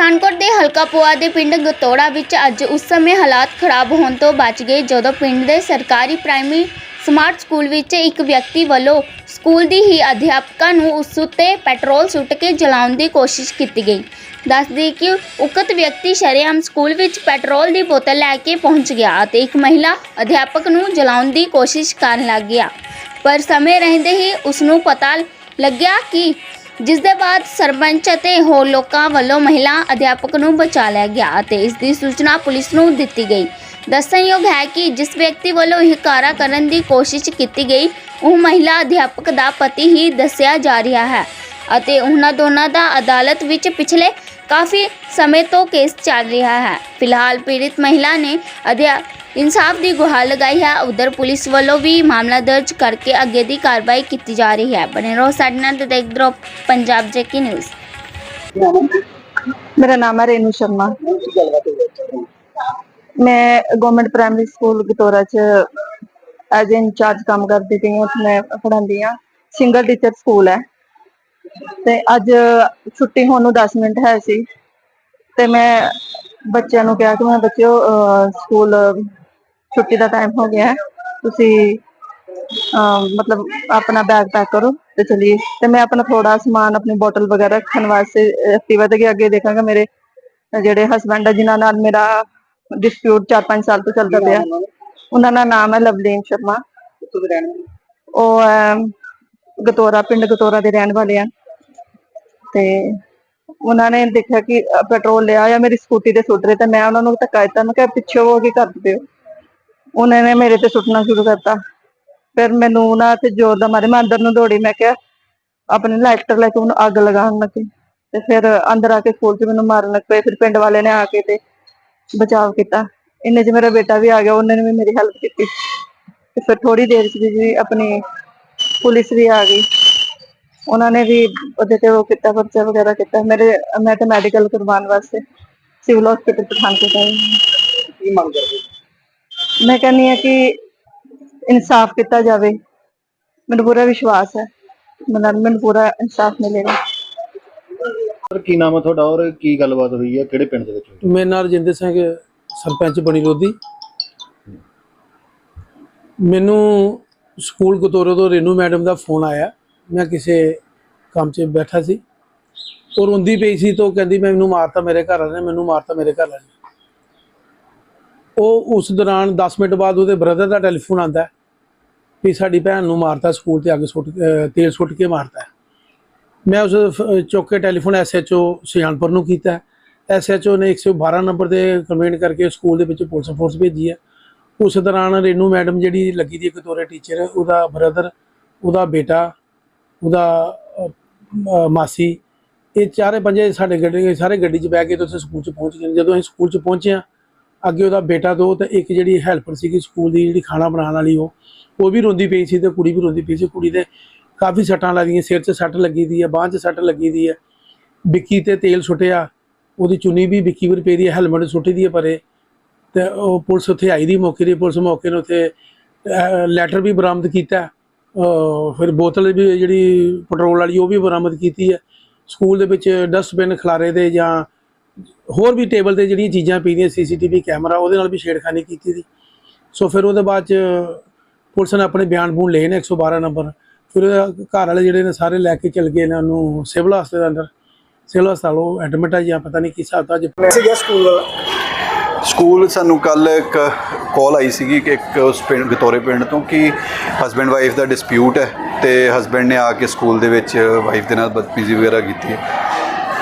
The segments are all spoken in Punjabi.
ਪਠਾਨਕੋਟ ਦੇ ਹਲਕਾ ਪੁਆ ਦੇ ਪਿੰਡ ਗਤੋੜਾ ਵਿੱਚ ਅੱਜ ਉਸ ਸਮੇਂ ਹਾਲਾਤ ਖਰਾਬ ਹੋਣ ਤੋਂ ਬਚ ਗਏ, ਜਦੋਂ ਪਿੰਡ ਦੇ ਸਰਕਾਰੀ ਪ੍ਰਾਇਮਰੀ ਸਮਾਰਟ ਸਕੂਲ ਵਿੱਚ ਇੱਕ ਵਿਅਕਤੀ ਵੱਲੋਂ ਸਕੂਲ ਦੀ ਹੀ ਅਧਿਆਪਕਾ ਨੂੰ ਉਸ ਉੱਤੇ ਪੈਟਰੋਲ ਸੁੱਟ ਕੇ ਜਲਾਉਣ ਦੀ ਕੋਸ਼ਿਸ਼ ਕੀਤੀ ਗਈ। ਦੱਸਦੀ ਕਿ ਉਕਤ ਵਿਅਕਤੀ ਸ਼ਰੇਆਮ ਸਕੂਲ ਵਿੱਚ ਪੈਟਰੋਲ ਦੀ ਬੋਤਲ ਲੈ ਕੇ ਪਹੁੰਚ ਗਿਆ ਅਤੇ ਇੱਕ ਮਹਿਲਾ ਅਧਿਆਪਕ ਨੂੰ ਜਲਾਉਣ ਦੀ ਕੋਸ਼ਿਸ਼ ਕਰਨ ਲੱਗ ਗਿਆ। ਪਰ ਸਮੇਂ ਰਹਿੰਦੇ ਹੀ ਉਸ ਨੂੰ ਪਤਾ ਲੱਗਿਆ ਕਿ ਜਿਸ ਦੇ ਬਾਅਦ ਸਰਪੰਚ ਅਤੇ ਹੋਰ ਲੋਕਾਂ ਵੱਲੋਂ ਮਹਿਲਾ ਅਧਿਆਪਕ ਨੂੰ ਬਚਾ ਲਿਆ ਗਿਆ ਅਤੇ ਇਸ ਦੀ ਸੂਚਨਾ ਪੁਲਿਸ ਨੂੰ ਦਿੱਤੀ ਗਈ। ਦੱਸਣਯੋਗ ਹੈ ਕਿ ਜਿਸ ਵਿਅਕਤੀ ਵੱਲੋਂ ਇਹ ਕਾਰਾ ਕਰਨ ਦੀ ਕੋਸ਼ਿਸ਼ ਕੀਤੀ ਗਈ, ਉਹ ਮਹਿਲਾ ਅਧਿਆਪਕ ਦਾ ਪਤੀ ਹੀ ਦੱਸਿਆ ਜਾ ਰਿਹਾ ਹੈ ਅਤੇ ਉਹਨਾਂ ਦੋਨਾਂ ਦਾ ਅਦਾਲਤ ਵਿੱਚ ਪਿਛਲੇ ਕਾਫੀ ਸਮੇਂ ਤੋਂ ਕੇਸ ਚੱਲ ਰਿਹਾ ਹੈ। ਫਿਲਹਾਲ ਪੀੜਿਤ ਮਹਿਲਾ ਨੇ ਅਧਿਆ ਇਨਸਾਫ ਦੀ ਗੁਹਾਰ ਲਗਾਈ ਹੈ। ਉਧਰ ਪੁਲਿਸ ਵੱਲੋਂ ਵੀ ਮਾਮਲਾ ਦਰਜ ਕਰਕੇ ਅੱਗੇ ਦੀ ਕਾਰਵਾਈ ਕੀਤੀ ਜਾ ਰਹੀ ਹੈ। ਬਣੇ ਰਹੋ ਸਾਡੇ ਨਾਲ ਤੇ ਦੇਖਦੇ ਰਹੋ ਪੰਜਾਬ ਜੇਕੀ ਨਿਊਜ਼। ਮੇਰਾ ਨਾਮ ਹੈ ਰੇਨੂ ਸ਼ਰਮਾ। ਮੈਂ ਗਵਰਨਮੈਂਟ ਪ੍ਰਾਇਮਰੀ ਸਕੂਲ ਗਤੋਰਾ ਚ ਐਜ਼ ਇੰਚਾਰਜ ਕੰਮ ਕਰਦੀ ਪਈ ਹਾਂ। ਉੱਥੇ ਮੈਂ ਪੜ੍ਹਾਉਂਦੀ ਹਾਂ। ਸਿੰਗਲ ਟੀਚਰ ਸਕੂਲ ਹੈ। ਤੇ ਅੱਜ ਛੁੱਟੀ ਹੋਣ ਨੂੰ 10 ਮਿੰਟ ਹੈ ਸੀ। ਤੇ ਮੈਂ ਬੱਚਿਆਂ ਨੂੰ ਕਿਹਾ ਕਿ ਮੈਂ ਬੱਚਿਓ ਸਕੂਲ ਛੁੱਟੀ ਦਾ ਟਾਈਮ ਹੋ ਗਿਆ ਹੈ। ਤੁਸੀਂ ਮਤਲਬ ਆਪਣਾ ਬੈਗ ਪੈਕ ਕਰੋ ਤੇ ਚਲੀਏ। ਤੇ ਮੈਂ ਆਪਣਾ ਥੋੜਾ ਸਮਾਨ ਆਪਣੀ ਬੋਟਲ ਵਗੈਰਾ ਰੱਖਣ ਵਾਸਤੇ ਐਕਟਿਵਾ ਤੇ ਅੱਗੇ ਦੇਖਾਂਗਾ ਮੇਰੇ ਜਿਹੜੇ ਹਸਬੰਡ ਹੈ ਜਿਨ੍ਹਾਂ ਨਾਲ ਮੇਰਾ ਡਿਸਪਿਊਟ 4-5 ਸਾਲ ਤੋਂ ਚੱਲਦਾ ਪਿਆ। ਉਹਨਾਂ ਦਾ ਨਾਮ ਹੈ ਲਵਲੀਨ ਸ਼ਰਮਾ। ਉਹ ਗਤੋਰਾ ਪਿੰਡ ਗਤੋਰਾ ਦੇ ਰਹਿਣ ਵਾਲੇ ਆ। ਤੇ ਉਹਨਾਂ ਨੇ ਦੇਖਿਆ ਕਿ ਪੈਟਰੋਲ ਲਿਆ ਜਾਂ ਮੇਰੀ ਸਕੂਟੀ ਤੇ ਸੁੱਟ ਰਹੇ ਤੇ ਮੈਂ ਉਹਨਾਂ ਨੂੰ ਧੱਕਾ ਦਿੱਤਾ। ਮੈਂ ਕਿਹਾ ਪਿੱਛੇ ਹੋ ਕੇ ਕਰ ਦਿਓ ਉਹਨਾਂ ਨੇ ਮੇਰੇ ਤੇ ਸੁੱਟਣਾ ਸ਼ੁਰੂ ਕਰਤਾ। ਫਿਰ ਮੈਨੂੰ ਉਹਨਾਂ ਤੇ ਜ਼ੋਰ ਦਾ ਮਾਰੇ ਮੈਂ ਅੰਦਰ ਨੂੰ ਦੌੜੀ, ਮੈਂ ਕਿਹਾ ਆਪਣੇ ਲਾਈਟਰ ਲੈ ਕੇ ਉਹਨੂੰ ਅੱਗ ਲਗਾਉਣ ਲੱਗੀ। ਤੇ ਫਿਰ ਅੰਦਰ ਆ ਕੇ ਸਕੂਲ 'ਚ ਮੈਨੂੰ ਮਾਰਨ ਲੱਗ ਪਏ। ਫਿਰ ਪਿੰਡ ਵਾਲੇ ਨੇ ਆ ਕੇ ਤੇ ਬਚਾਅ ਕੀਤਾ। ਇੰਨੇ 'ਚ ਮੇਰਾ ਬੇਟਾ ਵੀ ਆ ਗਿਆ। ਉਹਨੇ ਨੇ ਵੀ ਮੇਰੀ ਹੈਲਪ ਕੀਤੀ। ਤੇ ਫਿਰ ਥੋੜੀ ਦੇਰ 'ਚ ਜੀ ਆਪਣੀ ਪੁਲਿਸ ਵੀ ਆ ਗਈ। ਉਹਨਾਂ ਨੇ ਵੀ ਉਹਦੇ ਤੇ ਉਹ ਕੀਤਾ, ਪਰਚਾ ਵਗੈਰਾ ਕੀਤਾ। ਮੇਰੇ, ਮੈਂ ਤੇ ਮੈਡੀਕਲ ਕਰਵਾਉਣ ਵਾਸਤੇ ਸਿਵਲ ਹਸਪੀਟਲ ਪਠਾਨਕੋਟ ਆਈ ਕੀ ਮੰਗ ਕਰਦੇ ਮੈਂ ਕਹਿੰਦੀ ਹਾਂ ਕਿ ਇਨਸਾਫ ਕੀਤਾ ਜਾਵੇ। ਮੈਨੂੰ ਪੂਰਾ ਵਿਸ਼ਵਾਸ ਹੈ। ਮੈਨੂੰ ਮੈਨੂੰ ਪੂਰਾ ਇਨਸਾਫ ਮਿਲੇਗਾ। ਸਰ ਕੀ ਨਾਮ ਹੈ ਤੁਹਾਡਾ ਔਰ ਕੀ ਗੱਲਬਾਤ ਹੋਈ ਹੈ? ਕਿਹੜੇ ਪਿੰਡ ਦੇ ਵਿੱਚ ਹੋਈ? ਮੇਰਾ ਨਾਮ ਰਜਿੰਦਰ ਸਿੰਘ ਸਰਪੰਚ ਬਣੀ ਰੋਦੀ ਮੈਨੂੰ ਸਕੂਲ ਗਤੋਰੇ ਤੋਂ ਰੇਨੂ ਮੈਡਮ ਦਾ ਫੋਨ ਆਇਆ। ਮੈਂ ਕਿਸੇ ਕੰਮ 'ਚ ਬੈਠਾ ਸੀ। ਉਹ ਰੋਂਦੀ ਪਈ ਸੀ ਤਾਂ ਉਹ ਕਹਿੰਦੀ ਮੈਂ ਮੈਨੂੰ ਮਾਰਤਾ ਮੇਰੇ ਘਰ ਵਾਲੇ ਨੇ ਮੈਨੂੰ ਮਾਰਤਾ ਮੇਰੇ ਘਰ ਵਾਲੇ ਨੇ। ਉਹ ਉਸ ਦੌਰਾਨ 10 ਮਿੰਟ ਬਾਅਦ ਉਹਦੇ ਬ੍ਰਦਰ ਦਾ ਟੈਲੀਫੋਨ ਆਂਦਾ ਵੀ ਸਾਡੀ ਭੈਣ ਨੂੰ ਮਾਰਤਾ ਸਕੂਲ ਤੇ ਅੱਗ ਸੁੱਟ ਅਹ, ਤੇਲ ਸੁੱਟ ਕੇ ਮਾਰਤਾ ਮੈਂ ਉਸ ਚੌਕੇ ਚੁੱਕ ਕੇ ਟੈਲੀਫੋਨ ਐਸਐਚਓ ਸੁਜਾਨਪੁਰ ਨੂੰ ਕੀਤਾ ਐਸਐਚਓ ਨੇ 112 ਨੰਬਰ ਤੇ ਕੰਪਲੇਂਟ ਕਰਕੇ ਸਕੂਲ ਦੇ ਵਿੱਚ ਪੁਲਿਸ ਫੋਰਸ ਭੇਜੀ ਹੈ। ਉਸ ਦੌਰਾਨ ਰੇਨੂ ਮੈਡਮ ਜਿਹੜੀ ਲੱਗੀ ਦੀ ਇੱਕ ਤੋਰੇ ਟੀਚਰ ਉਹਦਾ ਬ੍ਰਦਰ ਉਹਦਾ ਬੇਟਾ, ਉਹਦਾ ਮਾਸੀ, ਇਹ ਚਾਰੇ ਪੰਜੇ ਸਾਡੇ ਗੱਡੀ, ਸਾਰੇ ਗੱਡੀ 'ਚ ਬਹਿ ਕੇ ਤੁਸੀਂ ਸਕੂਲ 'ਚ ਪਹੁੰਚ ਗਏ ਜਦੋਂ ਅਸੀਂ ਸਕੂਲ 'ਚ ਪਹੁੰਚੇ ਹਾਂ ਅੱਗੇ ਉਹਦਾ ਬੇਟਾ ਦੋ ਤੇ ਇੱਕ ਜਿਹੜੀ ਹੈਲਪਰ ਸੀਗੀ ਸਕੂਲ ਦੀ ਜਿਹੜੀ ਖਾਣਾ ਬਣਾਉਣ ਵਾਲੀ ਉਹ ਉਹ ਵੀ ਰੋਂਦੀ ਪਈ ਸੀ ਤੇ ਕੁੜੀ ਵੀ ਰੋਂਦੀ ਪਈ ਸੀ। ਕੁੜੀ ਦੇ ਕਾਫੀ ਸੱਟਾਂ ਲੱਗੀਆਂ, ਸਿਰ 'ਚ ਸੱਟ ਲੱਗੀ ਦੀ ਹੈ ਬਾਂਹ 'ਚ ਸੱਟ ਲੱਗੀ ਦੀ ਹੈ ਵਿੱਕੀ ਤੇ ਤੇਲ ਸੁੱਟਿਆ, ਉਹਦੀ ਚੁੰਨੀ ਵੀ ਵਿੱਕੀ ਵਰ ਪਈ ਦੀ ਹੈ ਹੈਲਮਟ ਸੁੱਟੀ ਦੀ ਹੈ ਪਰੇ। ਤੇ ਉਹ ਪੁਲਿਸ ਉੱਥੇ ਆਈ ਦੀ ਮੌਕੇ ਦੀ, ਪੁਲਿਸ ਮੌਕੇ ਨੂੰ ਉੱਥੇ ਲੈਟਰ ਵੀ ਬਰਾਮਦ ਕੀਤਾ। ਫਿਰ ਬੋਤਲ ਵੀ ਜਿਹੜੀ ਪੈਟਰੋਲ ਵਾਲੀ ਉਹ ਵੀ ਬਰਾਮਦ ਕੀਤੀ ਹੈ ਸਕੂਲ ਦੇ ਵਿੱਚ ਡਸਟਬਿਨ ਖਲਾਰੇ ਦੇ ਜਾਂ ਹੋਰ ਵੀ ਟੇਬਲ ਤੇ ਜਿਹੜੀਆਂ ਚੀਜ਼ਾਂ ਪਈਆਂ ਸੀਸੀਟੀਵੀ ਕੈਮਰਾ ਉਹਦੇ ਨਾਲ ਵੀ ਛੇੜਖਾਨੀ ਕੀਤੀ ਸੀ। ਸੋ ਫਿਰ ਉਹਦੇ ਬਾਅਦ ਚ ਪੁਲਿਸ ਨੇ ਆਪਣੇ ਬਿਆਨ ਬੂਨ ਲਏ ਨੇ 112 ਨੰਬਰ। ਫਿਰ ਉਹਦੇ ਘਰ ਵਾਲੇ ਜਿਹੜੇ ਨੇ ਸਾਰੇ ਲੈ ਕੇ ਚਲ ਗਏ ਨੇ ਉਹਨੂੰ ਸਿਵਲ ਹਸਪਤਾਲ ਅੰਦਰ। ਸਿਵਲ ਹਸਪਤਾਲ ਉਹ ਐਡਮਿਟ ਆ ਜਾਂ ਪਤਾ ਨਹੀਂ ਕਿਸ ਹਿਸਾਬ ਦਾ ਅੱਜ ਸੀਗਾ ਸਕੂਲ? ਸਕੂਲ ਸਾਨੂੰ ਕੱਲ ਇੱਕ ਕਾਲ ਆਈ ਸੀਗੀ ਕਿ ਇੱਕ ਉਸ ਪਿੰਡ ਗਤੋਰੇ ਪਿੰਡ ਤੋਂ ਕਿ ਹਸਬੈਂਡ ਵਾਈਫ ਦਾ ਡਿਸਪਿਊਟ ਹੈ ਤੇ ਹਸਬੈਂਡ ਨੇ ਆ ਕੇ ਸਕੂਲ ਦੇ ਵਿੱਚ ਵਾਈਫ ਦੇ ਨਾਲ ਬਦਤਮੀਜ਼ੀ ਵਗੈਰਾ ਕੀਤੀ ਹੈ।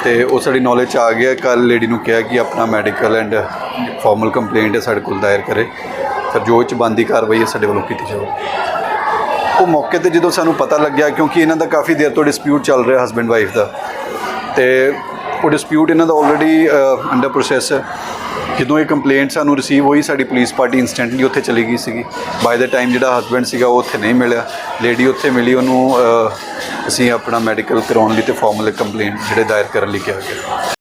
ਤੇ ਉਹ ਸਾਡੀ ਨੌਲੇਜ 'ਚ ਆ ਗਿਆ। ਕੱਲ ਲੇਡੀ ਨੂੰ ਕਿਹਾ ਕਿ ਆਪਣਾ ਮੈਡੀਕਲ ਐਂਡ ਫਾਰਮਲ ਕੰਪਲੇਂਟ ਹੈ, ਸਾਡੇ ਕੋਲ ਦਾਇਰ ਕਰੇ। ਫਿਰ ਜੋ ਇਹ 'ਚ ਬੰਦੀ ਕਾਰਵਾਈ ਹੈ, ਸਾਡੇ ਵੱਲੋਂ ਕੀਤੀ ਜਾਊਗੀ ਉਹ ਮੌਕੇ ਤੇ ਜਦੋਂ ਸਾਨੂੰ ਪਤਾ ਲੱਗਿਆ, ਕਿਉਂਕਿ ਇਹਨਾਂ ਦਾ ਕਾਫੀ ਦੇਰ ਤੋਂ ਡਿਸਪਿਊਟ ਚੱਲ ਰਿਹਾ ਹਸਬੈਂਡ ਵਾਈਫ ਦਾ। ਤੇ ਉਹ ਡਿਸਪਿਊਟ ਇਹਨਾਂ ਦਾ ਆਲਰੇਡੀ ਅੰਡਰ ਪ੍ਰੋਸੈਸ ਹੈ। ਜਦੋਂ ਇਹ ਕੰਪਲੇਂਟ ਸਾਨੂੰ ਰਿਸੀਵ ਹੋਈ, ਸਾਡੀ ਪੁਲਿਸ ਪਾਰਟੀ ਇਨਸਟੈਂਟਲੀ ਉੱਥੇ ਚਲੀ ਗਈ ਸੀਗੀ। ਬਾਈ ਦਾ ਟਾਈਮ ਜਿਹੜਾ ਹਸਬੈਂਡ ਸੀਗਾ, ਉਹ ਉੱਥੇ ਨਹੀਂ ਮਿਲਿਆ। ਲੇਡੀ ਉੱਥੇ ਮਿਲੀ, ਉਹਨੂੰ ਅਸੀਂ ਆਪਣਾ ਮੈਡੀਕਲ ਕਰਾਉਣ ਲਈ ਤੇ ਫਾਰਮਲ ਕੰਪਲੇਂਟ ਜਿਹੜੇ ਦਾਇਰ ਕਰਨ ਲਈ ਕਿਹਾ ਗਿਆ।